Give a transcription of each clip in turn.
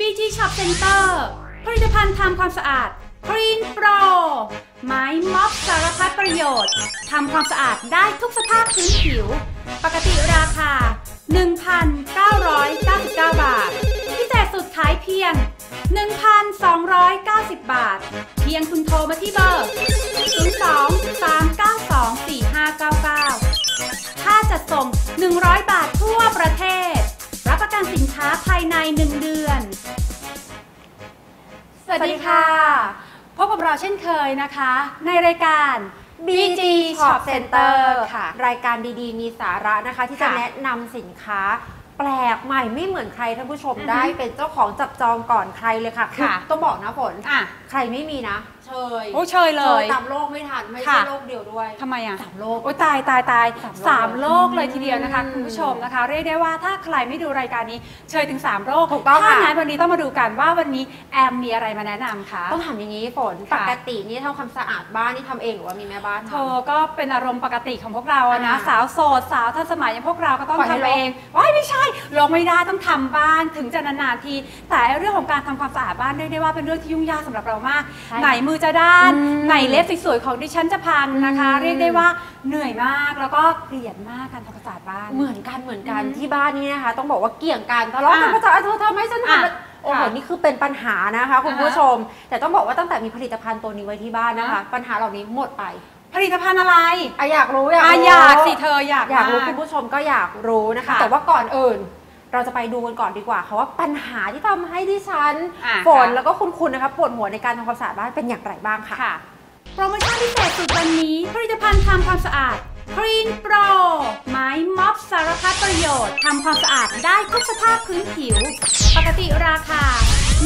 BG Shop Center ผลิตภัณฑ์ทำความสะอาด Clean Pro ไม้ม็อบสารพัดประโยชน์ทำความสะอาดได้ทุกสภาพพื้นผิว ปกติราคา 1,999 บาท พิเศษสุดขายเพียง 1,290 บาท เพียงคุณโทรมาที่เบอร์ 02 392 4599 ค่าจัดส่ง 100 บาททั่วประเทศ ประกันสินค้าภายใน 1 เดือน สวัสดีค่ะ พบกับเราเช่นเคยนะคะ ในรายการ BG Shop Center ค่ะ รายการดีๆ มีสาระนะคะ ที่จะค่ะ แนะนำสินค้า แปลกใหม่ไม่เหมือนใครท่านผู้ชมอือฮึได้เป็นเจ้าของจับจองก่อนใครเลยค่ะค่ะอต้องบอกนะฝนอะใครไม่มีนะเชยโอ้เชยเลเชยยตามโลกไม่ทันไม่ใช่ค่ะ โลกเดียวด้วยทำไมอะ สามโลก โอ้ตายตายตายสามโลกสามโลกเลยทีเดียวนะคะอืมคุณผู้ชมนะคะ เรียกได้ว่าถ้าใครไม่ดูรายการนี้เชยถึง 3 โลกถูกต้องถ้าค่ะ งั้นวันนี้ต้องมาดูกันว่าวันนี้แอมมีอะไรมาแนะนำคะ ต้องถามอย่างนี้ฝนปค่ะกตินี่ทำความสะอาดบ้านนี่ทำเองหรือว่ามีแม่บ้านเธทำอก็เป็นอารมณ์ปกติของพวกเราอะนะ อ่าสาวโสด สาวทันสมัยอย่างพวกเราก็ต้องปล่อยให้ทำเองว้ายไม่ใช่ลงไม่ได้ต้องทำบ้านถึงจะนานๆที แต่เรื่องของการทำความสะอาดบ้านเรียกได้ว่าเป็นเรื่องที่ยุ่งยากสำหรับเรามาก ใช่ไหนมือจะด้าน อืมไหนเล็บสวยๆของดิฉันจะพังนะคะ อืม เรียกได้ว่าเหนื่อยมากแล้วก็เกลียดมากการทำความสะอาดบ้าน เหมือนกันเหมือนกันอือฮึที่บ้านนี่นะคะต้องบอกว่าเกี่ยงกันทะเลาะกันอะประจำเธอทำให้ฉันทำอะโอ้โหค่ะนี่คือเป็นปัญหานะคะคุณอ่าฮะผู้ชม แต่ต้องบอกว่าตั้งแต่มีผลิตภัณฑ์ตัวนี้ไว้ที่บ้านนะคะอะปัญหาเหล่านี้หมดไป ผลิตภัณฑ์อะไรอะอยากรู้อยากอะรู้อยากสิเธออยากอยากรู้ม คุณผู้ชมก็อยากรู้นะคะ ค่ะแต่ว่าก่อนอื่น เราจะไปดูกันก่อนดีกว่าค่ะว่าปัญหาที่ทำให้ดิฉันอะฝนค่ะ แล้วก็คุณคุณนะคะปวดหัวในการทำความสะอาดบ้านเป็นอย่างไรบ้างค่ะ ค่ะ โปรโมชั่นพิเศษสุดวันนี้ ผลิตภัณฑ์ทำความสะอาด Clean Pro ไม้ม็อบสารพัดประโยชน์ทำความสะอาดได้ทุกสภาพพื้นผิว ปกติราคา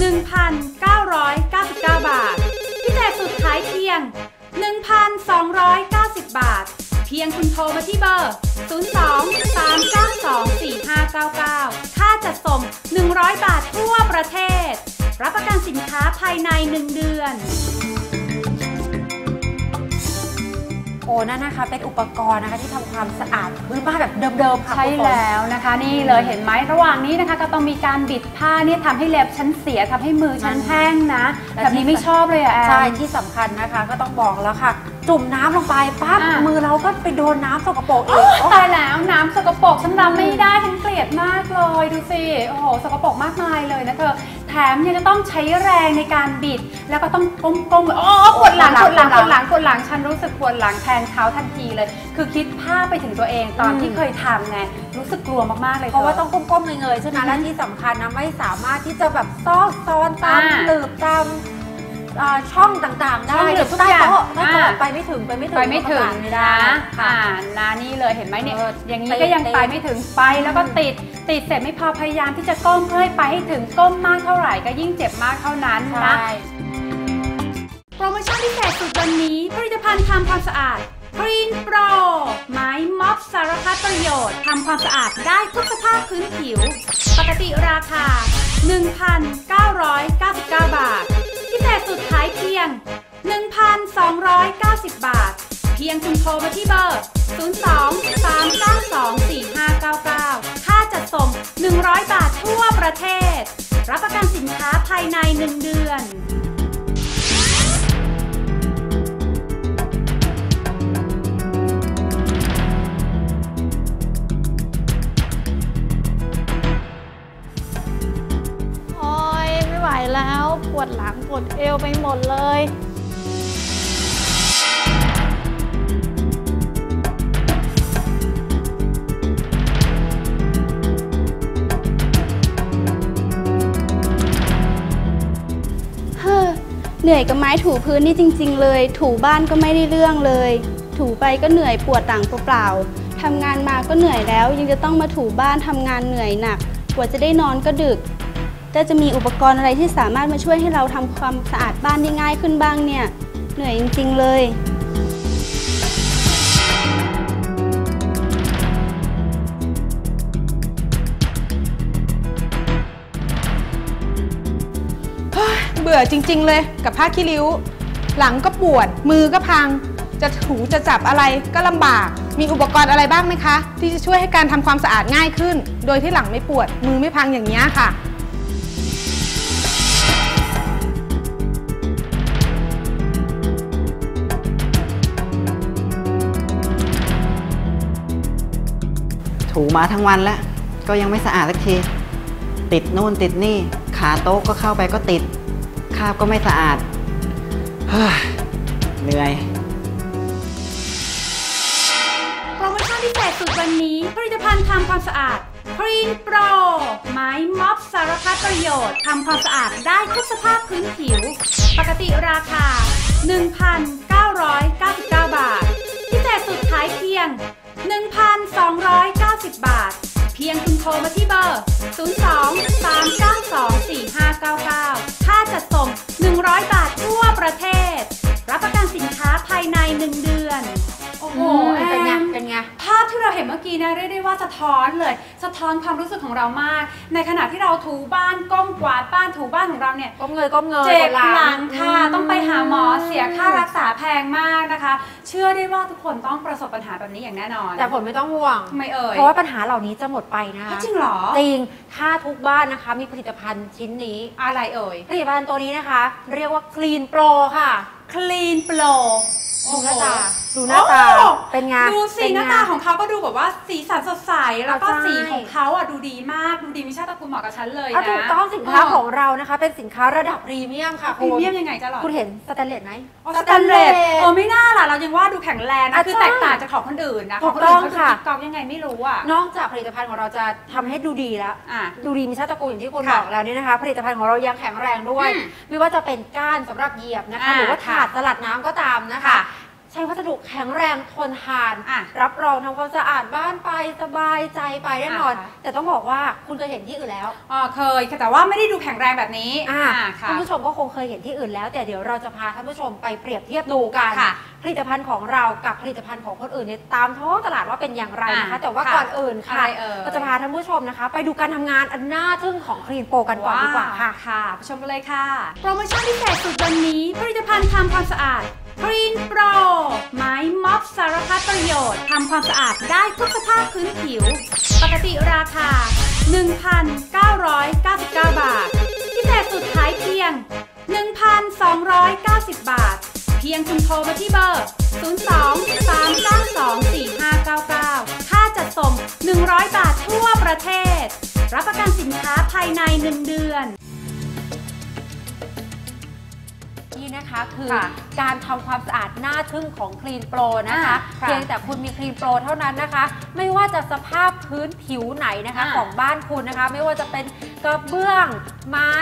1,999 บาท พิเศษสุดขายเพียง 1,290 บาท เพียงคุณโทรมาที่เบอร์ 02 392 4599 ค่าจัดส่ง 100 บาททั่วประเทศ รับประกันสินค้าภายใน 1 เดือน นั่นนะคะเป็นอุปกรณ์นะคะที่ทำความสะอาดพื้นบ้านแบบเดิมๆค่ะใช่คุณฝน แล้วนะคะนี่เลยเห็นไหมระหว่างนี้นะคะ ก็ต้องมีการบิดผ้าเนี่ยทำให้เล็บฉันเสียทำให้มือฉันนั่นแห้งนะและแบบนี้ที่ ไม่ชอบเลยอะแอมใช่ที่สำคัญนะคะก็ต้องบอกแล้วค่ะ จุ่มน้ำลงไปปั๊บอะ มือเราก็ไปโดนน้ำสกปรกอีโอ๊กยโอ๊ยตายแล้วน้ำสกปรกฉันรับไม่ได้ฉันเกลียดมากเลยดูสิโอ้โหสกปรกมากมายเลยนะเธอ แถมยังจะต้องใช้แรงในการบิด แล้วก็ต้องก้มๆโอ้ปวดหลังปวดหลังปวดหลังปวดหลังฉันรู้สึกปวดหลังแทนเขาทันทีเลย คือคิดภาพไปถึงตัวเองตอนอืมที่เคยทำไงรู้สึกกลัวมากๆเลยเพราะว่าธต้องก้มๆเงยๆใช่ไหมอือฮึและที่สำคัญนะไม่สามารถที่จะแบบซอกซอนตามอ่าหลืบตาม อ่าช่องต่างๆได้ช่องหลืบทุกใต้อย่างโต๊ะใต้โต๊ะอ่า ไปไม่ถึงไปไม่ถึงไปไม่ถึงทำอาไม่ได้นะค่ะอ่านานี่เลยเห็นไหมเนี่ยเอออย่างนี้ติดก็ยังติดไปไม่ถึงไปแล้วก็ติดติดเสร็จไม่พอพยายามที่จะก้มเพื่อให้ไปให้ถึงก้มมากเท่าไหร่ก็ยิ่งเจ็บมากเท่านั้นนะใช่โปรโมชั่นพิเศษสุดวันนี้ ผลิตภัณฑ์ทำความสะอาด Clean Pro ไม้ม็อบสารพัดประโยชน์ทำความสะอาดได้ทุกสภาพพื้นผิว ปกติราคา 1,999 บาทพิ เศษสุดขายเพียง 1,290 บาท เพียงคุณโทรมาที่เบอร์ 02 392 4599 ค่าจัดส่ง 100 บาททั่วประเทศ รับประกันสินค้าภายใน 1 เดือน แล้วปวดหลังปวดเอวไปหมดเลยเฮ้อเหนื่อยกับไม้ถูพื้นนี่จริง ๆ เลย ถูบ้านก็ไม่ได้เรื่องเลย ถูไปก็เหนื่อยปวดหลังเปล่าๆทำงานมาก็เหนื่อยแล้ว ยังจะต้องมาถูบ้านทำงานเหนื่อยหนัก กว่าจะได้นอนก็ดึก แต่จะมีอุปกรณ์อะไรที่สามารถมาช่วยให้เราทำความสะอาดบ้านได้ง่ายขึ้นบ้างเนี่ย เหนื่อยจริง ๆ เลยเบื่อจริง ๆ เลยกับผ้าขี้ริ้ว หลังก็ปวด มือก็พัง จะถูจะจับอะไรก็ลำบาก มีอุปกรณ์อะไรบ้างไหมคะ ที่จะช่วยให้การทำความสะอาดง่ายขึ้น โดยที่หลังไม่ปวด มือไม่พังอย่างนี้ค่ะ ถูมาทั้งวันแล้ว ก็ยังไม่สะอาดสักที ติดนู่นติดนี่ ขาโต๊ะก็เข้าไปก็ติด คาบก็ไม่สะอาดเฮ้ยเหนื่อยโปรโมชั่นพิเศษสุดวันนี้ ผลิตภัณฑ์ทำความสะอาด Clean Pro ไม้ม็อบสารพัดประโยชน์ทำความสะอาดได้ทุกสภาพพื้นผิว ปกติราคา 1,999 บาท พิเศษสุดท้ายเพียง 90 บาท เพียงคุณโทรมาที่เบอร์ 02-392-4599 ค่าจัดส่ง 100 บาททั่วประเทศ รับประกันสินค้า เราเห็นเมื่อกี้นะเรียกได้ว่าสะท้อนเลย สะท้อนความรู้สึกของเรามาก ในขณะที่เราถูบ้านก้มกวาดบ้านถูบ้านของเราเนี่ยก้มเงยก้มเงยเจ็บปวดหลังค่ะมต้องไปหาหมอเสียค่ารักษาแพงมากนะคะ เชื่อได้ว่าทุกคนต้องประสบปัญหาแบบนี้อย่างแน่นอน แต่ผลไม่ต้องห่วงทำไมเอ่ยเพราะว่าปัญหาเหล่านี้จะหมดไปนะคะจริงเหรอจริงถ้าทุกบ้านนะคะมีผลิตภัณฑ์ชิ้นนี้อะไรเอ่ยผลิตภัณฑ์ตัวนี้นะคะ เรียกว่า Clean Pro ค่ะ Clean Pro ดูหน้าตา ดูหน้าตา โอ้เป็นไงดูสิเป็ไงหน้าตาของเขาก็ดูแบบว่าสีสันสดใส แล้วก็ใช่สีของเขาอะดูดีมาก ดูดีมีชาติตระกูลเหมาะกับฉันเลยอะนะถูกต้องสินค้าของเรานะคะ เป็นสินค้าระดับพรีเมียมค่ะพรีคุณเมียมยังไงจ้ะหรอคุณเห็นสแตนเลสไหม อ๋อสแตนเลสเออไม่น่าล่ะ เรายังว่าดูแข็งแรงนะ อะคือใช่แตกต่างจากของคนอื่นนะถูของกคนอื่นต้องเขาดูค่ะกิ๊กก๊อกยังไงไม่รู้อะ นอกจากผลิตภัณฑ์ของเราจะทำให้ดูดีแล้ว อะ ดูดีมีชาติตระกูลอย่างที่คุณค่ะบอกแล้วนี่นะคะ ผลิตภัณฑ์ของเรายังแข็งแรงด้วย อืมไม่ว่าจะเป็นก้านสำหรับเหยียบนะคะ อ่าหรือว่าค่ะถาดสลัดน้ำก็ตามนะคะ ค่ะ ใช้วัสดุแข็งแรงทนทาน อะรับรองทำความสะอาดบ้านไปสบายใจไปแน่นอน อ่าค่ะ แต่ต้องบอกว่าคุณเคยเห็นที่อื่นแล้วอ๋อเคยค่ะแต่ว่าไม่ได้ดูแข็งแรงแบบนี้อ่าค่ะ ท่านผู้ชมก็คงเคยเห็นที่อื่นแล้ว แต่เดี๋ยวเราจะพาท่านผู้ชมไปเปรียบเทียบดูกันค่ะผลิตภัณฑ์ของเรากับผลิตภัณฑ์ของคนอื่นเนี่ยตามท้องตลาดว่าเป็นอย่างไรนะคะ อ่าแต่ว่าค่ะก่อนอื่นค่ะอะไรเอ่ย ก็จะพาท่านผู้ชมนะคะ ไปดูการทำงานอันน่าทึ่งของคลีนโปรกันก่อนดีกว่าค่ะ ค่ะไปชมกันเลยค่ะ โปรโมชั่นพิเศษสุดวันนี้ ผลิตภัณฑ์ทำความสะอาด Clean Pro ไม้ม็อบสารพัดประโยชน์ทำความสะอาดได้ทุกสภาพพื้นผิว ปกติราคา 1,999 บาท พิเศษสุดท้ายเพียง 1,290 บาท เพียงคุณโทรมาที่เบอร์ 02-392-4599 ค่าจัดส่ง 100 บาททั่วประเทศ รับประกันสินค้าภายใน 1 เดือน นี่นะคะ คือค่ะการทำความสะอาดหน้าทึ่งของ Clean Pro นะคะอ่าค่ะเพียงแต่คุณมี Clean Pro เท่านั้นนะคะ ไม่ว่าจะสภาพพื้นผิวไหนนะคะอ่า ของบ้านคุณนะคะ ไม่ว่าจะเป็นกระเบื้องไม้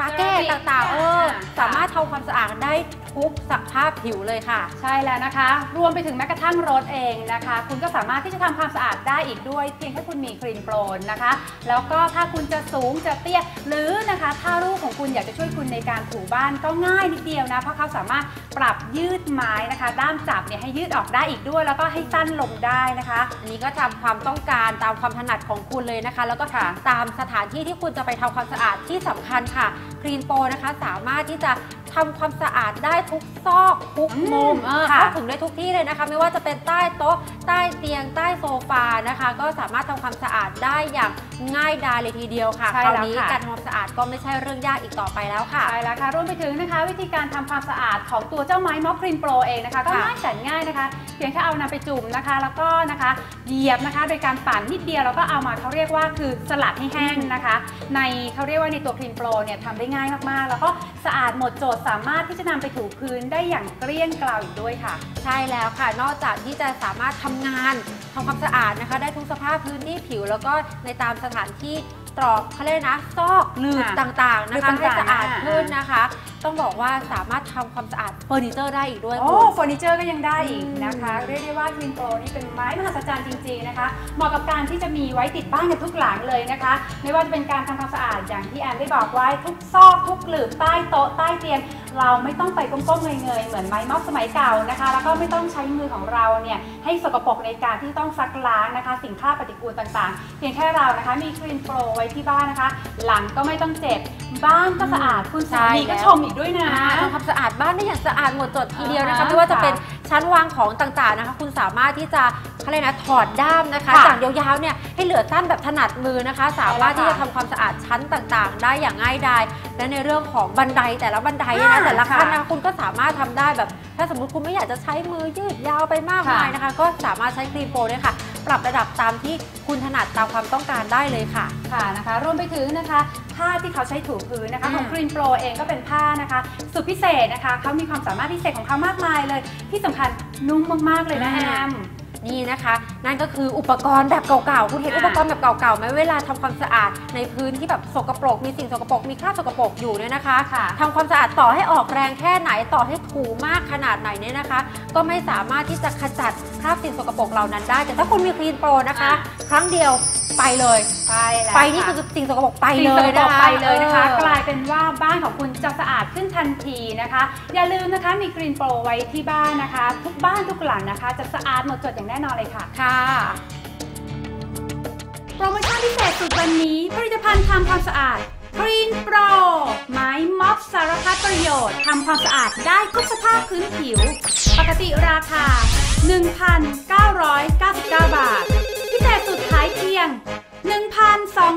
ปาเก้เซรามิกต่างๆ เออค่ะสามารถทำความสะอาดได้ทุกสภาพผิวเลยค่ะ ใช่แล้วนะคะ รวมไปถึงแม้กระทั่งรถเองนะคะ คุณก็สามารถที่จะทำความสะอาดได้อีกด้วย เพียงแค่คุณมีครีนโปรนะคะ แล้วก็ถ้าคุณจะสูงจะเตี้ย หรือนะคะถ้าลูกของคุณอยากจะช่วยคุณในการถูบ้านก็ง่ายนิดเดียวนะ เพราะเขาสามารถปรับยืดไม้นะคะ ด้ามจับเนี่ยให้ยืดออกได้อีกด้วย แล้วก็ให้สั้นลงได้นะคะอันนี้ก็ทำความต้องการตามความถนัดของคุณเลยนะคะ แล้วก็ค่ะตามสถานที่ที่คุณจะไปทำความสะอาดที่สำคัญค่ะคลีนโปนะคะ สามารถที่จะทำความสะอาดได้ทุกซอกทุกมุมอืมเออค่ะ เข้าถึงได้ทุกที่เลยนะคะ ไม่ว่าจะเป็นใต้โต๊ะ ใต้เตียง ใต้โซฟานะคะ ก็สามารถทำความสะอาดได้อย่างง่ายดายเลยทีเดียวค่ะใช่คราวแล้วนี้ค่ะ การทำความสะอาดก็ไม่ใช่เรื่องยากอีกต่อไปแล้วค่ะ ใช่แล้วค่ะรวมไปถึงนะคะ วิธีการทำความสะอาดของตัวเจ้าไม้ม็อกครีนโปรเองนะคะก็ค่ะ ง่ายแสนง่ายนะคะ เพียงแค่เอานำไปจุ่มนะคะ แล้วก็นะคะเหยียบนะคะ โดยการปั่นนิดเดียวแล้วก็เอามาเขาเรียกว่าคือสลัดให้แห้งนะคะ ในเขาเรียกว่าในตัวครีนโปรเนี่ยทำได้ง่ายมากๆ แล้วก็สะอาดหมดโจทย์สามารถที่จะนำไปถูพื้นได้อย่างเกลี้ยงกล่าอีกด้วยค่ะ ใช่แล้วค่ะ นอกจากที่จะสามารถทำงานทำความสะอาดนะคะ ได้ทุกสภาพพื้นที่ผิว แล้วก็ในตามสถานที่ ตรอกเขาเรียกนะซอกหลืบค่ะต่างๆนะคะหลืให้บต่างๆสะอาดอ่าขึ้นนะคะ ต้องบอกว่าสามารถทำความสะอาดเฟอร์นิเจอร์ได้อีกด้วยโอ้คุณ เฟอร์นิเจอร์ก็ยังได้อีกนะคะอืมเรียกได้ว่าค e นโ p รนี่เป็นไม้มหัศจรรย์จริงๆนะคะ เหมาะกับการที่จะมีไว้ติดบ้านกันทุกหลังเลยนะคะ ไม่ว่าจะเป็นการทำความสะอาดอย่างที่แอนได้บอกไว้ทุกซอกทุกหลืบใต้โต๊ะใต้เตียง เราไม่ต้องไปก้มๆเงยๆเหมือนไม้มอบสมัยเก่านะคะ แล้วก็ไม่ต้องใช้มือของเราเนี่ยให้สกปรกในการที่ต้องซักล้างนะคะ สิ่งคราบปฏิกูลต่างๆ เพียงแค่เรานะคะมีค e นโ p รไว้ที่บ้านนะคะ หลังก็ไม่ต้องเจ็บ บ้านก็สะอาดคุณสามีก็ชมอีกด้วยนะอ่าทำความสะอาดบ้านได้อย่างสะอาดหมดจดทีเดียวนะคะอ่าไม่ว่าจะค่ะเป็นชั้นวางของต่างๆนะคะ คุณสามารถที่จะเขาเรียกนะถอดด้ามนะคะค่ะจากยาวๆเนี่ยให้เหลือสั้นแบบถนัดมือนะคะ สามารถใช่ที่แล้วจะค่ะทำความสะอาดชั้นต่างๆ ได้อย่างง่ายดายและในเรื่องของบันไดแต่ละบันไดเนี่ยนะอ่าแต่ละขั้นค่ะนะคะคุณก็สามารถทำได้แบบ ถ้าสมมติคุณไม่อยากจะใช้มือยืดยาวไปมากค่ะมายนะคะ ก็สามารถใช้ครีมโปรเนี่ยค่ะ ปรับระดับตามที่คุณถนัดตามความต้องการได้เลยค่ะ ค่ะนะคะรวมไปถึงนะคะผ้าที่เขาใช้ถูพื้นนะคะอืมของ Green Pro เองก็เป็นผ้านะคะ สุดพิเศษนะคะเขามีความสามารถพิเศษของเขามากมายเลย ที่สำคัญนุ่มมากๆเลยนะแอม นี่นะคะ นั่นก็คืออุปกรณ์แบบเก่าๆ คุณเห็นค่ะอุปกรณ์แบบเก่าๆไหมเวลาทำความสะอาดในพื้นที่แบบสกปรก มีสิ่งสกปรก มีคราบสกปรกอยู่เนี่ยนะคะค่ะทำความสะอาดต่อให้ออกแรงแค่ไหน ต่อให้ถูมากขนาดไหนเนี่ยนะคะ ก็ไม่สามารถที่จะขจัดคราบสิ่งสกปรกเหล่านั้นได้ แต่ถ้าคุณมีคลีนโปรนะคะ ครั้งเดียวไปเลยไปแล้วไปนี่คือสิ่งสกปรกไปสิ่งเลสยกปรนะกคะไปเลยนะคะออกลายเป็นว่าบ้านของคุณจะสะอาดขึ้นทันทีนะคะ อย่าลืมนะคะมี Green Pro ไว้ที่บ้านนะคะ ทุกบ้านทุกหลังนะคะ จะสะอาดหมดจดอย่างแน่นอนเลยค่ะ ค่ะ โปรโมชั่นพิเศษสุดวันนี้ ผลิตภัณฑ์ทำความสะอาด Green Pro ไม้ม็อบสารพัดประโยชน์ทำความสะอาดได้ทุกสภาพพื้นผิว ปกติราคา 1,999 บาท พิเศษสุดท้ายเพียง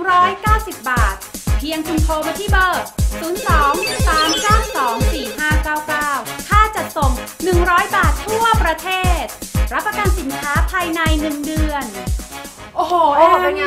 1,290 บาท เพียงคุณโทรมาที่เบอร์ 02-392-4599 ค่าจัดส่ง 100 บาททั่วประเทศ รับประกันสินค้าภายใน 1 เดือน โอ้โหโอ้เป็นไง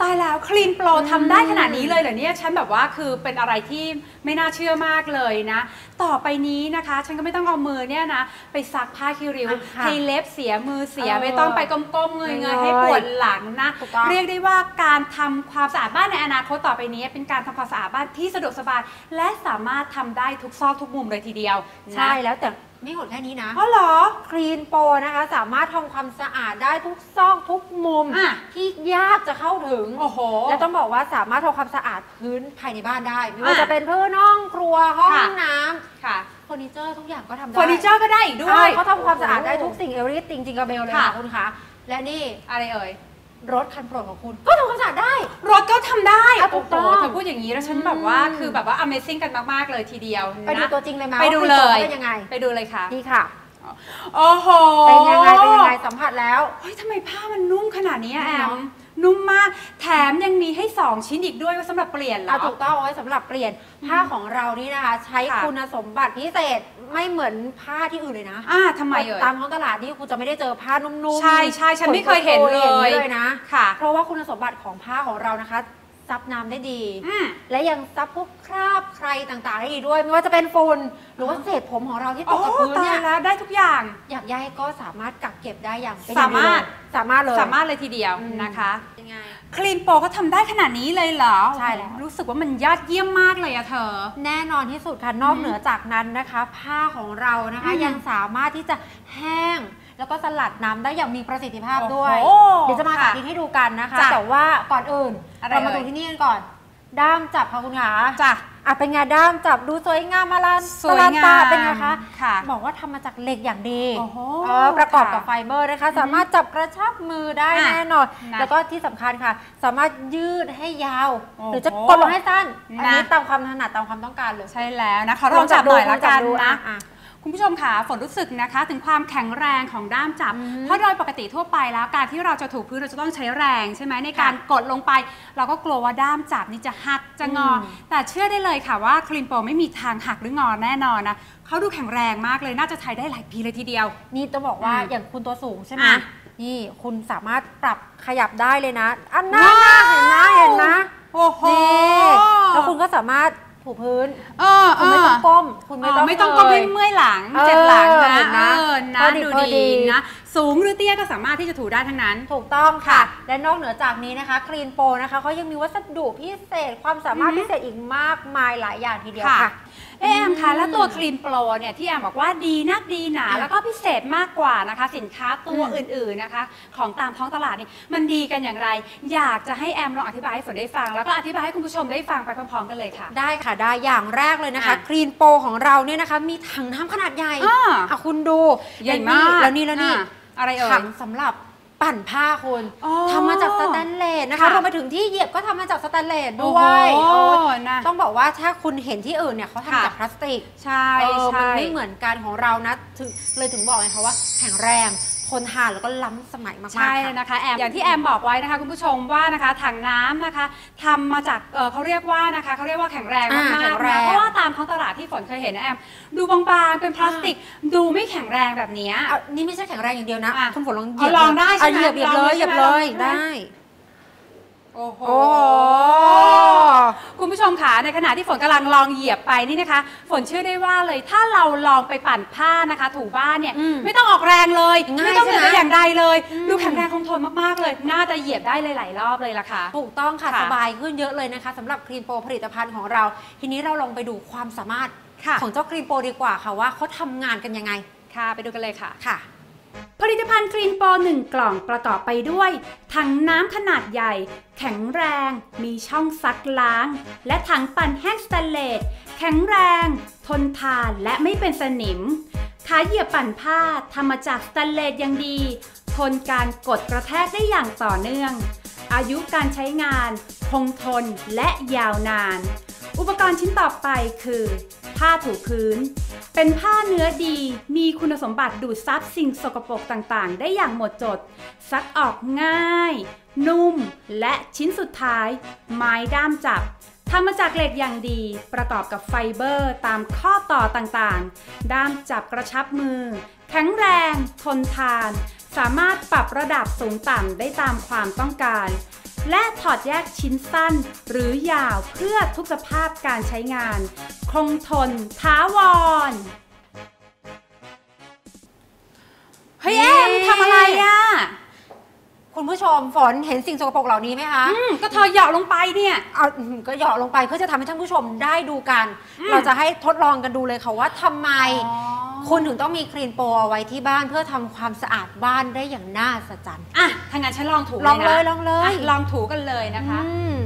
ตายแล้วคลีนโปรทำได้ขนาดนี้เลยเหรอเนี่ย ฉันแบบว่าคือเป็นอะไรที่ไม่น่าเชื่อมากเลยนะ ต่อไปนี้นะคะ ฉันก็ไม่ต้องเอามือเนี่ยนะ ไปซักผ้าคิริวอะค่ะให้เล็บเสียมือเสีย เออไม่ต้องไปก้มๆเงยไม่ๆเลยให้ปวดหลังนะ ถูกต้อง เรียกได้ว่าการทำความสะอาดบ้านในอนาคตต่อไปนี้ เป็นการทำความสะอาดบ้านที่สะดวกสบาย และสามารถทำได้ทุกซอกทุกมุมเลยทีเดียวนะ ใช่แล้วแต่ ไม่หมดแค่นี้นะอ๋อเหรอ คลีนโปรนะคะ สามารถทำความสะอาดได้ทุกซอกทุกมุม อะ ที่ยากจะเข้าถึง โอ้โห และต้องบอกว่าสามารถทำความสะอาดพื้นภายในบ้านได้ ไม่ว่าอะจะเป็นพื้นห้องครัวห้องค่ะ น้ำค่ะเฟอร์นิเจอร์ทุกอย่างก็ทำได้เฟอร์นิเจอร์ก็ได้อีกด้วใช่ย เขาทำความสะอาดได้ทุกสิ่งเอริติงจิงกระเบลเลยค่ะค่ะ คุณคะและนี่อะไรเอ่ย รถคันโปรดของคุณ ก็ทำความสะอาดได้ รถก็ทำได้อะถูโอ้กโหต้องเธอพูดอย่างนี้แล้วฉันแบบว่าอืมคือแบบว่า Amazing กันมาก ๆ เลยทีเดียวไปดูนะ ตัวจริงเลยไหมไปดูว่าเลคุณโปรยเป็นยังไงไปดูเลยค่ะ นี่ค่ะ โอ้โหเป็นยังไงเป็นยังไงสัมผัสแล้ว เฮ้ยทำไมผ้ามันนุ่มขนาดนี้อะแอนุ่มมเนอะ นุ่มมาก แถมยังมีให้ 2 ชิ้นอีกด้วยว่าสำหรับเปลี่ยนเหรอ อะถูกต้องเอาไว้สำหรับเปลี่ยนผ้าของเรานี่นะคะ ใช้ค่ะ คุณสมบัติพิเศษไม่เหมือนผ้าที่อื่นเลยนะอ่าทำไมเอ่ย ตามท้องตลาดนี่คุณจะไม่ได้เจอผ้านุ่มๆใช่ใช่ฉันไม่เคยเห็นเลยอย่างนี้เลยนะ ค่ะ เพราะว่าคุณสมบัติของผ้าของเรานะคะ ซับน้ำได้ดี อืม และยังซับพวกคราบใครต่างๆได้ดีด้วยไม่ว่าจะเป็นฝุ่นหรือว่าเศษผมของเราที่ตโอ้กกับพื้นตาเนี่ยยแล้วได้ทุกอย่าง อยากย้ายก็สามารถกักเก็บได้อย่างเป็นสามารถสามารถเลย สามารถเลยทีเดียวอืม นะคะ ยังไง คลีนโปรเขาทำได้ขนาดนี้เลยเหรอใช่แล้ว รู้สึกว่ามันยอดเยี่ยมมากเลยอะเธอ แน่นอนที่สุดค่ะนอกเหนือจากนั้นนะคะ ผ้าของเรานะคะอืมยังสามารถที่จะแห้ง แล้วก็สลัดน้ำได้อย่างมีประสิทธิภาพด้วย โอ้โหเดี๋ยวจะมาสาค่ะธิตให้ดูกันนะคะ จ้ะแต่ว่าก่อนอื่นอะไรเรามาเอ่ดูยที่นี่กันก่อน ด้ามจับค่ะคุณขาจ้ะ อะเป็นไงด้ามจับดูสวยงามมาลานสวยตะลานงาตามเป็นไงคะค่ะบอกว่าทำมาจากเหล็กอย่างดีโอ้โหเออประกอบกับค่ะไฟเบอร์นะคะ สามารถจับกระชับมือได้อะแน่นอน นะแล้วก็ที่สำคัญค่ะ สามารถยืดให้ยาว โอ้โหหรือจะกดลงให้สั้น อันนี้นะ ตามความถนัดตามความต้องการเลย ใช่แล้วนะคะลองจับหน่อยละกันดูนะ อะ คุณผู้ชมค่ะฝนรู้สึกนะคะ ถึงความแข็งแรงของด้ามจับอืมเพราะโดยปกติทั่วไปแล้วการที่เราจะถูพื้นเราจะต้องใช้แรงใช่ไหมในการกดลงไป เราก็กลัวว่าด้ามจับนี่จะหักจะงออมแต่เชื่อได้เลยค่ะว่าคลีนโปรไม่มีทางหักหรืองอแน่นอนนะเขาดูแข็งแรงมากเลยน่าจะใช้ได้หลายปีเลยทีเดียว นี่ต้องบอกว่าอืมอย่างคุณตัวสูงใช่ไหมอะนี่คุณสามารถปรับขยับได้เลยนะ อันหน้าหน้าเห็นนะเห็นนะโอ้โหนี่แล้วคุณก็สามารถ ถูพื้น เออคุณไม่ต้องก้ม คุณไม่ต้องไม่ต้องก้มเงให้ยเมื่อยหลังเออเจ็บหลังนะเห็นนะเออนะพอดีดูพอดีดีนะสูงหรือเตี้ยก็สามารถที่จะถูได้ทั้งนั้น ถูกต้องค่ะค่ะและนอกเหนือจากนี้นะคะคลีนโปนะคะเขายังมีวัสดุพิเศษความสามารถอือฮึพิเศษอีกมากมายหลายอย่างทีเดียวค่ะค่ะเอะแอมคะแล้วตัวคลีนโปรเนี่ยที่แอมบอกว่าดีนักดีหนาอะแล้วก็พิเศษมากกว่านะคะ สินค้าตัวอืมอื่นๆนะคะ ของตามท้องตลาดนี่มันดีกันอย่างไร อยากจะให้แอมลองอธิบายให้ฝนได้ฟัง แล้วก็อธิบายให้คุณผู้ชมได้ฟังไปพร้อมๆกันเลยค่ะ ได้ค่ะได้อย่างแรกเลยนะคะอะคลีนโปของเราเนี่ยนะคะมีถังน้ำขนาดใหญ่อ่าอะคุณดูใหญ่มากแล้วนี่แล้วนี่ อะอะไรเอ่ยถังสำหรับปั่นผ้าคุณอ๋อทำมาจากสแตนเลสนะคะค่ะรวมไปถึงที่เหยียบก็ทำมาจากสแตนเลสโอ้ด้โหวยโอ้นะต้องบอกว่าถ้าคุณเห็นที่อื่นเนี่ยเขาทำค่ะจากพลาสติกใช่เออใช่มันไม่เหมือนกันของเรานะถึงเลยถึงบอกไงคะว่าแข็งแรง ทนทานแล้วก็ล้ำสมัยมากๆใช่ค่ะนะคะแอมอย่างที่แอมบอกไว้นะคะคุณผู้ชมว่านะคะถังน้ำนะคะทำมาจากเอ่อเขาเรียกว่านะคะเขาเรียกว่าแข็งแรงอ่ามากแข็งๆแรนะงเพราะว่าตามท้องตลาดที่ฝนเคยเห็นนะแอมดูบางๆเป็นพลาสติก ดูไม่แข็งแรงแบบเนี้ยเอานี่ไม่ใช่แข็งแรงอย่างเดียวนะอะคุณฝนลองเหยียบเอาลองได้ใช่ไหมอะเหยียบเหยียบเลยลองได้เหยียบใช่ไหมเลยลองได้ได้ โอ้โหโอ้โห คุณผู้ชมคะในขณะที่ฝนกำลังลองเหยียบไปนี่นะคะ ฝนเชื่อได้ว่าเลยถ้าเราลองไปปั่นผ้านะคะ ถูบ้านเนี่ย อืมไม่ต้องออกแรงเลย ง่ายไม่ต้องเหนื่อยใช่ไหม อย่างใดเลยอืมดูแข็งแรงคงทนมากๆเลย น่าจะเหยียบได้หลายๆรอบเลยล่ะค่ะ ถูกต้องค่ะค่ะสบายขึ้นเยอะเลยนะคะสำหรับครีนโปรผลิตภัณฑ์ของเรา ทีนี้เราลองไปดูความสามารถค่ะ ของเจ้าครีนโปรดีกว่าค่ะว่าเขาทำงานกันยังไงค่ะ ไปดูกันเลยค่ะ ค่ะ ผลิตภัณฑ์กรีนโปร1กล่องประกอบไปด้วย ถังน้ำขนาดใหญ่ แข็งแรง มีช่องซักล้าง และถังปั่นแห้งสแตนเลสแข็งแรง ทนทานและไม่เป็นสนิม ขาเหยียบปั่นผ้าทำมาจากสแตนเลสอย่างดี ทนการกดกระแทกได้อย่างต่อเนื่อง อายุการใช้งาน คงทนและยาวนาน อุปกรณ์ชิ้นต่อไปคือ ผ้าถูพื้น เป็นผ้าเนื้อดี มีคุณสมบัติดูดซับสิ่งสกปรกต่างๆ ได้อย่างหมดจด ซักออกง่าย นุ่ม และชิ้นสุดท้าย ไม้ด้ามจับทำมาจากเหล็กอย่างดี ประกอบกับไฟเบอร์ตามข้อต่อต่างๆ ด้ามจับกระชับมือ แข็งแรง ทนทาน สามารถปรับระดับสูงต่ำได้ตามความต้องการ และถอดแยกชิ้นสั้นหรือยาวเพื่อทุกสภาพการใช้งาน คงทนท้าวร เฮ้ยแอมทำอะไรอะ คุณผู้ชมฝนเห็นสิ่งสกปรกเหล่านี้ไหมคะ อืมก็เธอเหยาะลงไปเนี่ย เอาอืมก็เหยาะลงไปเพื่อจะทำให้ท่านผู้ชมได้ดูกัน อืมเราจะให้ทดลองกันดูเลยค่ะว่าทำไม คุณถึงต้องมีครีนโปรเอาไว้ที่บ้านเพื่อทำความสะอาดบ้านได้อย่างน่าสะใจรรย์อะถ้างั้นฉันลองถูลองเลยนะลองเลยอะลองถูกันเลยนะคะอืม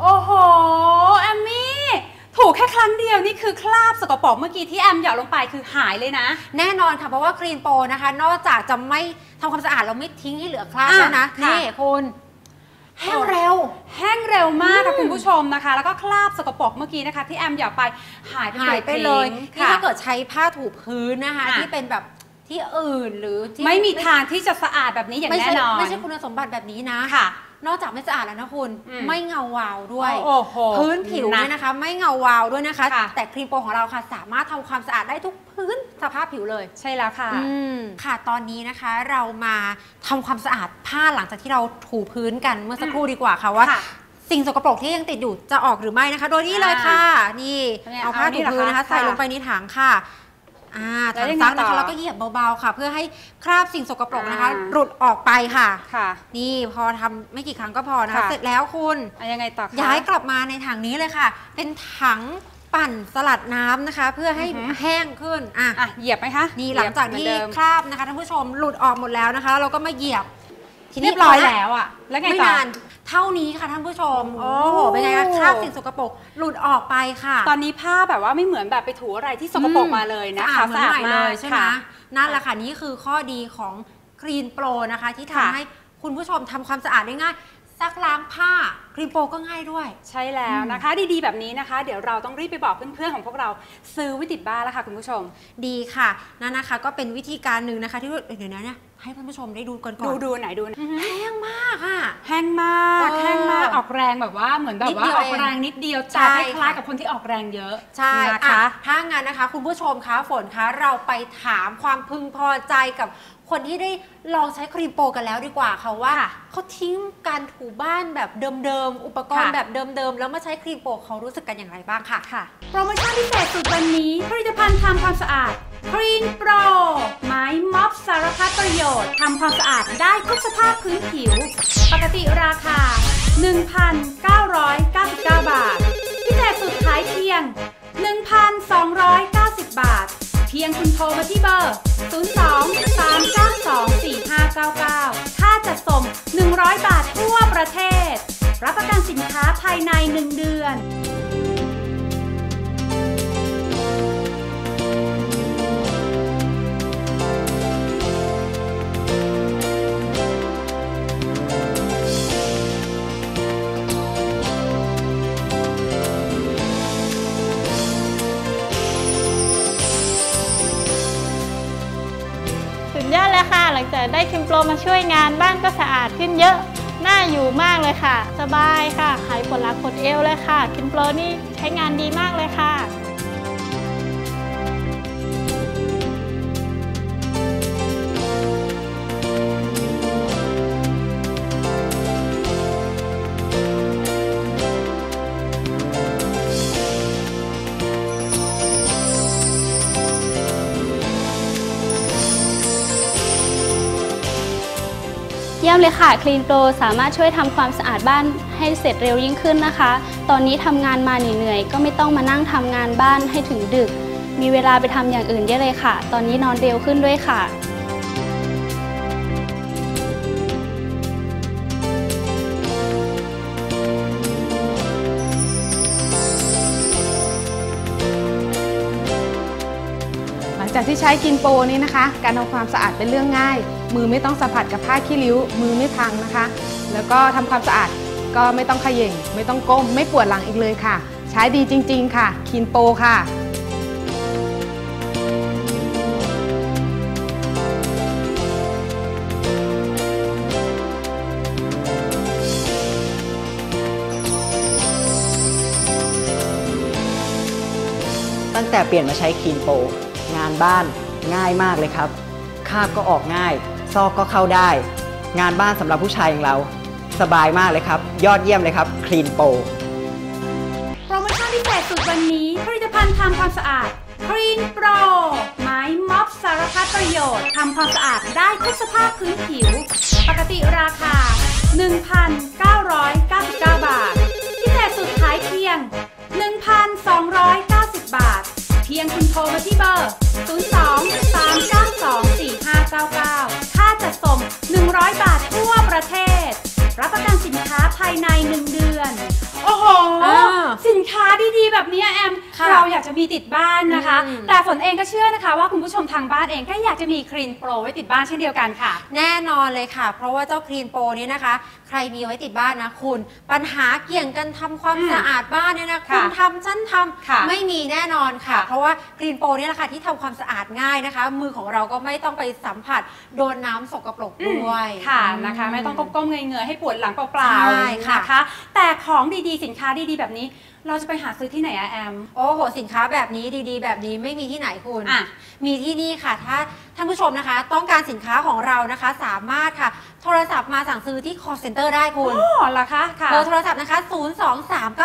โอ้โหแอมมี่ ถูแค่ครั้งเดียวนี่คือคราบสกปรกเมื่อกี้ที่แอมเหยาะลงไปคือหายเลยนะ แน่นอนค่ะเพราะว่าครีนโปรนะคะ นอกจากจะไม่ทำความสะอาดเราไม่ทิ้งให้เหลือคราบอะแล้วนะค่ะนี่คุณ แห้งเร็ว แห้งเร็วมากค่ะคุณผู้ชมนะคะ แล้วก็คราบสกปรกเมื่อกี้นะคะ ที่แอมเหยาะไปหายไปหายไปเลยทิ้งนี่ค่ะถ้าเกิดใช้ผ้าถูพื้นนะคะอะที่เป็นแบบที่อื่นหรือที่ไม่มีทางที่จะสะอาดแบบนี้อย่างไม่แน่ใช่นอนไม่ใช่คุณสมบัติแบบนี้นะค่ะ นอกจากไม่สะอาดแล้วนะคุณอืมไม่เงาวาวด้วยโอ้โหพื้นผิวนะเนี่ยนะคะ ไม่เงาวาวด้วยนะคะค่ะแต่ครีมโปรของเราค่ะ สามารถทำความสะอาดได้ทุกพื้นสภาพผิวเลย ใช่แล้วค่ะอืมค่ะตอนนี้นะคะเรามาทำความสะอาดผ้าหลังจากที่เราถูพื้นกันเมื่อสักครู่ดีกว่าค่ะว่าค่ะสิ่งสกปรกที่ยังติดอยู่จะออกหรือไม่นะคะ โดยนี่เลยค่ะ นี่เนี่ยเอาผ้าเอานี่ถูเหรอพื้นนะคะคะใส่ค่ะลงไปในถังค่ะ อ่าแล้ถัวงยังไงซักนะต่คะอแล้วก็เหยียบเบาๆค่ะ เพื่อให้คราบสิ่งสกปรกนะคะอ่าหลุดออกไปค่ะค่ะ นี่พอทำไม่กี่ครั้งก็พอนะคะค่ะเสร็จแล้วคุณอะยังไงต่อคะย้ายกลับมาในถังนี้เลยค่ะ เป็นถังปั่นสลัดน้ำนะคะ เพื่อให้อือหือแห้งขึ้นอะอะเหยียบไหมคะนี่หลังจากที่เหยียบเหมือนเดิมคราบนะคะท่านผู้ชมหลุดออกหมดแล้วนะคะแล้วเราก็มาเหยียบทีนี้เรียบร้อยพนะแล้วอะแล้วไงไม่ต่อนาน เท่านี้ค่ะท่านผู้ชม โอ้โอ้โหโห เป็นไงคะคราบสิ่งสกปรกหลุดออกไปค่ะ ตอนนี้ผ้าแบบว่าไม่เหมือนแบบไปถูอะไรที่สกปรกมาเลยนะสะคะอาดเหมือนใหม่เลยากใช่ไหมค่ะนั่นแหละค่ะนี่คือข้อดีของครีนโปรนะคะ ที่ค่ะทำให้คุณผู้ชมทำความสะอาดได้ง่าย ซักล้างผ้าครีนโปรก็ง่ายด้วย ใช่แล้วนะคะ ดีๆ แบบนี้นะคะ เดี๋ยวเราต้องรีบไปบอกเพื่อนๆของพวกเราซื้อไวิติดบ้านแล้วค่ะคุณผู้ชม ดีค่ะนั่นนะคะ ก็เป็นวิธีการหนึ่งนะคะ ที่เดี๋ยวนะเนี่ยให้ท่านผู้ชมได้ดูกันก่อดูนดูไหนดูนะแห้งมากอะแห้งมากเออแห้งมากออกแรงแบบว่าเหมือนแบบนิดว่าเดียวออกแรงนิดเดียวใช่จะคล้ายๆค่ะกับคนที่ออกแรงเยอะใช่นะอะคะถ้างั้นนะคะ คุณผู้ชมคะฝนคะเราไปถามความพึงพอใจกับ คนที่ได้ลองใช้ครีมโปรกันแล้วดีกว่าค่ะว่าค่ะเขาทิ้งการถูบ้านแบบเดิมๆ อุปกรณ์ค่ะแบบเดิมๆ แล้วมาใช้ครีมโปรเขารู้สึกกันอย่างไรบ้างค่ะค่ะ โปรโมชั่นพิเศษสุดวันนี้ ผลิตภัณฑ์ทำความสะอาด Clean Pro ไม้ม็อบสารพัดประโยชน์ทำความสะอาดได้ทุกสภาพพื้นผิว ปกติราคา 1,999 บาท พิเศษสุดท้ายเพียง 1,290 บาท เพียงคุณโทรมาที่เบอร์ 02 392 4599 ค่าจัดส่ง 100 บาททั่วประเทศ รับประกันสินค้าภายใน 1 เดือน แต่ได้คิมโปรมาช่วยงานบ้านก็สะอาดขึ้นเยอะ น่าอยู่มากเลยค่ะ สบายค่ะ หายปวดหลังปวดเอวเลยค่ะ คิมโปรนี่ใช้งานดีมากเลยค่ะ ค่ะ Clean Pro สามารถช่วยทำความสะอาดบ้านให้เสร็จเร็วยิ่งขึ้นนะคะ ตอนนี้ทำงานมาเหนื่อยๆก็ไม่ต้องมานั่งทำงานบ้านให้ถึงดึก มีเวลาไปทำอย่างอื่นได้เลยค่ะ ตอนนี้นอนเร็วขึ้นด้วยค่ะหลังจากที่ใช้กินโปรนี้นะคะ การทำความสะอาดเป็นเรื่องง่าย มือไม่ต้องสัมผัสกับผ้าขี้ริ้ว มือไม่พังนะคะ แล้วก็ทำความสะอาดก็ไม่ต้องขย่งไม่ต้องก้ม ไม่ปวดหลังอีกเลยค่ะ ใช้ดีจริง ๆ ค่ะกินโปค่ะตั้งแต่เปลี่ยนมาใช้คีนโป งานบ้านง่ายมากเลยครับคาบก็ออกง่าย ซอกก็เข้าได้ งานบ้านสำหรับผู้ชายอย่างเรา สบายมากเลยครับ ยอดเยี่ยมเลยครับ คลีนโปรโปรโมชั่นพิเศษสุดวันนี้ ผลิตภัณฑ์ทำความสะอาด Clean Pro ไม้ม็อบสารพัดประโยชน์ทำความสะอาดได้ทุกสภาพพื้นผิว ปกติราคา 1,999 บาท พิเศษสุดท้ายเพียง 1,290 บาท เพียงคุณโทรมาที่เบอร์ 02 392 4599ค่าจัด ส่ง 100 บาททั่วประเทศ รับประกันสินค้าภายใน 1 เดือน โอ้โห อ่าสินค้าดีๆ แบบนี้แอม ค่ะเราอยากจะมีติดบ้านนะคะ อืม แต่ฝนเองก็เชื่อนะคะ ว่าคุณผู้ชมทางบ้านเองก็อยากจะมีครีนโปรไว้ติดบ้านเช่นเดียวกันค่ะ แน่นอนเลยค่ะ เพราะว่าเจ้าคลีนโปรนี้นะคะ ใครมีไว้ติดบ้านนะคุณ ปัญหาเกี่ยงกันทำความอืมสะอาดบ้านเนี่ยนะค่ะคุณทำฉันทค่ะำไม่มีแน่นอนค่ะค่ะ เพราะว่าคลีนโปรนี่แหละค่ะที่ทำความสะอาดง่ายนะคะ มือของเราก็ไม่ต้องไปสัมผัสโดนน้ำสกปรกด้วยค่ะอืนะคะ ไม่ต้องก้มๆเงยๆให้ปวดหลังเปล่าใช่ๆค่ะนะคะ แต่ของดีๆ สินค้าดีๆ แบบนี้ เราจะไปหาซื้อที่ไหนอะแอม โอ้โห สินค้าแบบนี้ดีๆ แบบนี้ไม่มีที่ไหนคุณอะมีที่นี่ค่ะ ถ้าท่านผู้ชมนะคะ ต้องการสินค้าของเรานะคะ สามารถค่ะ โทรศัพท์มาสั่งซื้อที่ call center ได้คุณ อ๋อเหรอคะค่ะเบอร์โทรศัพท์นะคะ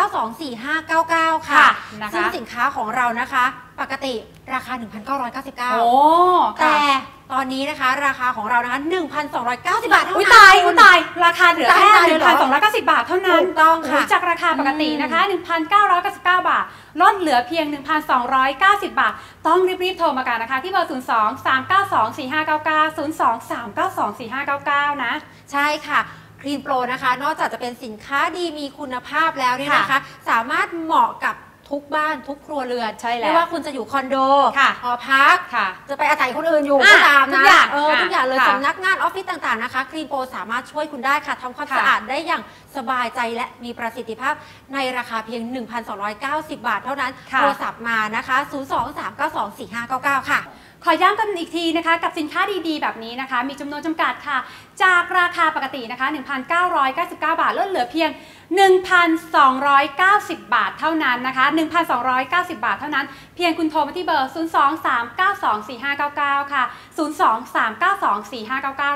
023924599 ค่ะค่ะนะคะซึ่งสินค้าของเรานะคะ ปกติราคา 1,999 โอ้แต่ค่ะ ตอนนี้นะคะ ราคาของเรานะคะ1,290 บาทเท่าอุ้ยนั้นตายคุอุ้ณยตาย ราคาเหลือแค่ตายเลยเหรอ1,290บาทเท่านั้นถูกต้องค่ะโยจากราคาปกตินะคะ 1,999 บาท ลดเหลือเพียง 1,290 บาท ต้องรีบๆโทรมากันนะคะ ที่เบอร์ 02 392 4599 02 392 4599 นะ ใช่ค่ะครีนโปรนะคะ นอกจากจะเป็นสินค้าดีมีคุณภาพแล้วเนี่ยนะคะ สามารถเหมาะกับ ทุกบ้านทุกครัวเรือนใช่แล้วไม่ว่าคุณจะอยู่คอนโดค่ะหอพักค่ะ จะไปอาศัยคนอื่นอยู่อะก็ตามทุนะกอย่างเออค่ะทุกอย่างเลยค่ะสำนักงานออฟฟิศต่างๆนะคะครีนโปรสามารถช่วยคุณได้ค่ะทำความค่ะสะอาดได้อย่างสบายใจและมีประสิทธิภาพในราคาเพียง 1,290 บาทเท่านั้นค่ะโทรศัพท์มานะคะ 023924599 ค่ะ ขอย้ำกันอีกทีนะคะกับสินค้าดีๆ แบบนี้นะคะ มีจำนวนจำกัดค่ะ จากราคาปกตินะคะ 1,999 บาทลดเหลือเพียง 1,290 บาทเท่านั้นนะคะ 1,290 บาทเท่านั้น เพียงคุณโทรมาที่เบอร์ 023924599 ค่ะ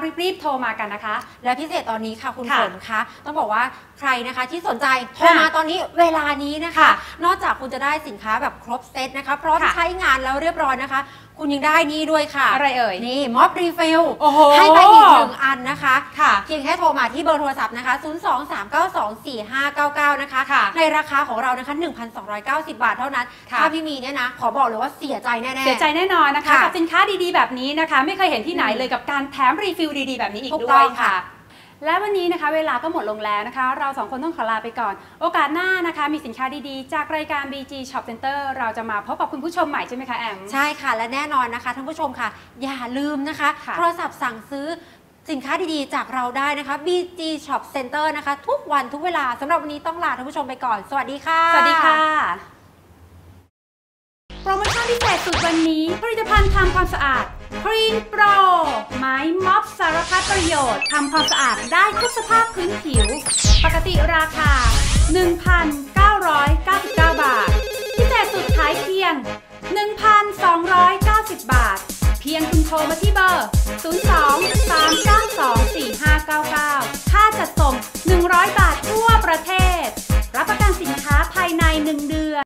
023924599 รีบๆ โทรมากันนะคะ และพิเศษตอนนี้ค่ะคุณค่ะฝนคะต้องบอกว่าใครนะคะที่สนใจโทรค่ะมาตอนนี้เวลานี้นะคะค่ะนอกจากคุณจะได้สินค้าแบบครบเซตนะคะพร้อมค่ะใช้งานแล้วเรียบร้อยนะคะ คุณยังได้นี่ด้วยค่ะ อะไรเอ่ย นี่ม็อบรีฟิลโอ้โหให้ไปอีกหนึ่งอันนะคะค่ะเพียงแค่โทรมาที่เบอร์โทรศัพท์นะคะ 023924599 นะคะค่ะ ในราคาของเรานะคะ 1,290 บาทเท่านั้นค่ะถ้าไม่มีเนี่ยนะ ขอบอกเลยว่าเสียใจแน่ ๆ เสียใจแน่นอนนะคะค่ะกับสินค้าดีๆแบบนี้นะคะ ไม่เคยเห็นที่ไหนเลยกับการแถมรีฟิลดีๆ แบบนี้อีกถูกด้ต้วอยงค่ะค่ะ และวันนี้นะคะเวลาก็หมดลงแล้วนะคะ เราสองคนต้องขอลาไปก่อน โอกาสหน้านะคะมีสินค้าดีๆ จากรายการ BG Shop Center เราจะมาพบกับคุณผู้ชมใหม่ใช่ไหมคะแอม ใช่ค่ะ และแน่นอนนะคะท่านผู้ชมค่ะ อย่าลืมนะคะค่ะโทรศัพท์สั่งซื้อสินค้าดีๆ จากเราได้นะคะ BG Shop Center นะคะ ทุกวันทุกเวลาสำหรับวันนี้ต้องลาท่านผู้ชมไปก่อน สวัสดีค่ะ สวัสดีค่ะ โปรโมชั่นพิเศษสุดวันนี้ ผลิตภัณฑ์ทำความสะอาด ครีนโปร ไม้ม็อบสารพัดประโยชน์ทำความสะอาดได้ทุกสภาพพื้นผิว ปกติราคา 1,999 บาท พิเศษสุดท้ายเพียง 1,290 บาท เพียงคุณโทรมาที่เบอร์ 02-392-4599 ค่าจัดส่ง 100 บาททั่วประเทศ รับประกันสินค้าภายใน 1 เดือน